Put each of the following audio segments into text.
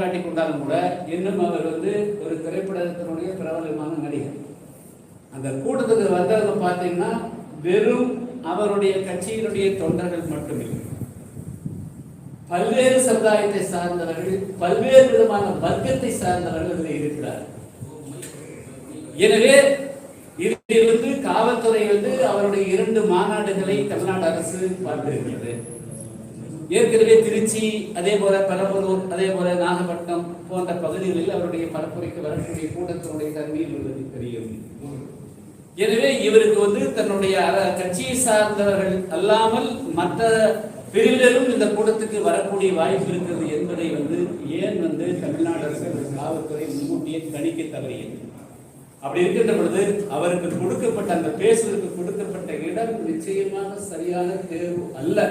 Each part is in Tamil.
காட்டிக் கொண்டாலும் கூட இன்னும் அவர் வந்து ஒரு திரைப்படத்தினுடைய பிரபலமான நடிகர். அந்த கூட்டத்துக்கு வந்தவங்க பார்த்தீங்கன்னா வெறும் அவருடைய கட்சியினுடைய தொண்டர்கள் மட்டுமில்லை. பல்வேறு சமுதாயத்தை சார்ந்தவர்கள் பல்வேறு விதமான வர்க்கத்தை சார்ந்தவர்கள் இதில் இருக்கிறார். எனவே இதில் வந்து காவல்துறை வந்து அவருடைய இரண்டு மாநாடுகளை தமிழ்நாடு அரசு பார்த்திருக்கிறது. ஏற்கனவே திருச்சி அதே போல பெரம்பலூர் அதே போல நாகப்பட்டினம் போன்ற பகுதிகளில் அவருடைய பரப்புரைக்கு வரக்கூடிய கூட்டத்தினுடைய தன்மையில் உள்ளது. தெரியும். எனவே இவருக்கு வந்து தன்னுடைய கட்சியை சார்ந்தவர்கள் அல்லாமல் மற்ற பிரிவினரும் இந்த கூட்டத்துக்கு வரக்கூடிய வாய்ப்பு இருக்கிறது என்பதை வந்து ஏன் வந்து தமிழ்நாடு அரசு காவல்துறை முன்கூட்டியே கணிக்க தவறியது? அப்படி இருக்கின்ற பொழுது அவருக்கு கொடுக்கப்பட்ட அந்த பேசுவதற்கு கொடுக்கப்பட்ட இடம் நிச்சயமாக சரியான தேர்வு அல்ல.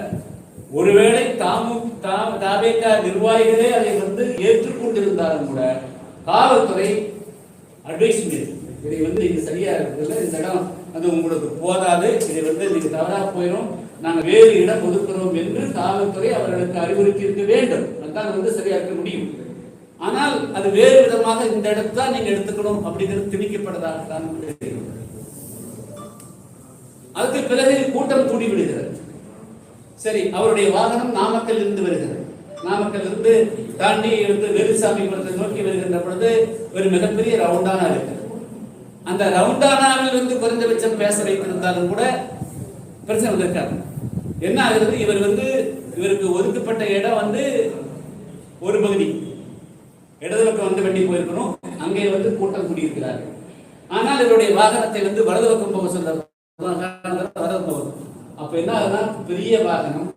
ஒருவேளை தாமும் தாம் தாவேக்கா நிர்வாகிகளே அதை வந்து ஏற்றுக்கொண்டிருந்தாலும் கூட காவல்துறை அட்வைஸ் இதை வந்து இது சரியா இருக்குதுல்ல இந்த இடம் அது உங்களுக்கு போதாது. இதை வந்து நீங்க தவறா போயிடும் நாங்க வேறு இடம் ஒதுக்கிறோம் என்று காவல்துறை அவர்களுக்கு அறிவுறுத்தி இருக்க வேண்டும். அதுதான் வந்து சரியா இருக்க முடியும். ஆனால் அது வேறு விதமாக இந்த இடத்தை தான் நீங்க எடுத்துக்கணும் அப்படிங்கிறது திணிக்கப்பட்டதாக தான் அதுக்கு பிறகு கூட்டம் கூடி விடுகிறது சரி அவருடைய வாகனம் நாமக்கல் இருந்து வருகிறது. நாமக்கல் இருந்து தாண்டி இருந்து வேலுசாமிபுரத்தை நோக்கி வருகின்ற பொழுது ஒரு மிகப்பெரிய ரவுண்டானா இருக்கிறது அந்த ரவுண்டானாவில் வந்து குறைந்தபட்சம் பேச வைத்திருந்தாலும் கூட பிரச்சனை வந்திருக்காரு என்ன ஆகுறது இவர் வந்து இவருக்கு ஒதுக்கப்பட்ட இடம் வந்து ஒரு பகுதி. இடது பக்கம் வந்து வண்டி போயிருக்கணும். அங்கே வந்து கூட்டம் கூடியிருக்கிறார். ஆனால் இவருடைய வாகனத்தை வந்து வலது பக்கம் போக சொல்ல என்ன ஆகுதுன்னா பெரிய வாகனம்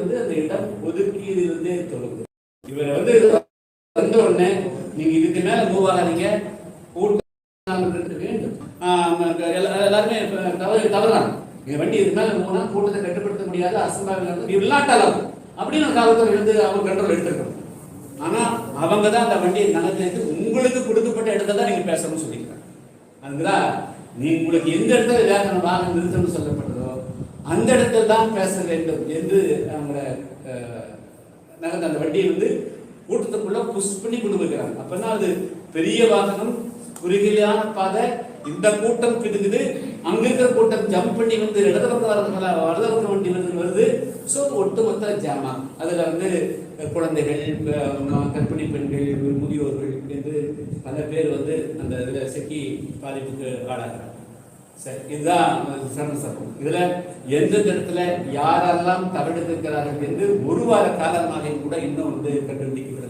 வந்து அந்த இடம் ஒதுக்கீடு வந்து தொடங்குது. இவர் வந்து வந்த உடனே நீங்க இதுக்கு மேல மூவ் ஆகாதீங்க. கூட்டம் ஆஹ் எல்லா- எல்லாருமே தவறு தவறுதான் எங்க வண்டி இதுக்கு மேல போனா கூட்டத்தை கட்டுப்படுத்த முடியாது அசம்பாவிதம் இல்லாட்டாலும் அப்படின்னு காவல்துறை இருந்து அவங்க கண்ட்ரோல் எடுத்துருக்கணும் ஆனா அவங்க தான் அந்த வண்டியை நகர்த்து உங்களுக்கு கொடுக்கப்பட்ட இடத்துல தான் நீங்க பேசணும்னு சொல்லியிருக்காங்க. அதுதான் நீ உங்களுக்கு எந்த இடத்துல வேகன வாகனம் நிறுத்தணும்னு சொல்லப்பட்டதோ அந்த இடத்துல தான் பேச வேண்டும் என்று அவங்க நகர்ந்த அந்த வண்டியை வந்து கூட்டத்துக்குள்ள புஷ் பண்ணி கொண்டு போயிருக்கிறாங்க. அப்பதான் அது பெரிய வாகனம் குறுகிலான பாதை இந்த கூட்டம் கிடுக்குது அங்க இருக்கிற கூட்டம் ஜம்ப் பண்ணி வந்து இடது பக்கம் வரதுனால வலது பக்கம் வண்டி வந்து வருது. ஸோ ஒட்டுமொத்த ஜாமா அதுல வந்து குழந்தைகள் அஹ், கர்ப்பிணி பெண்கள் முதியோர்கள் என்று பல பேர் வந்து அந்த இதுல சிக்கி பாதிப்புக்கு ஆளாகிறாங்க. சரி இதுதான் சிறந்த சம்பவம் இதுல எந்தெந்த இடத்துல யாரெல்லாம் தவறெடுத்திருக்கிறார்கள் என்று ஒரு வார காலமாக கூட இன்னும் வந்து கண்டுபிடிக்கப்படவில்லை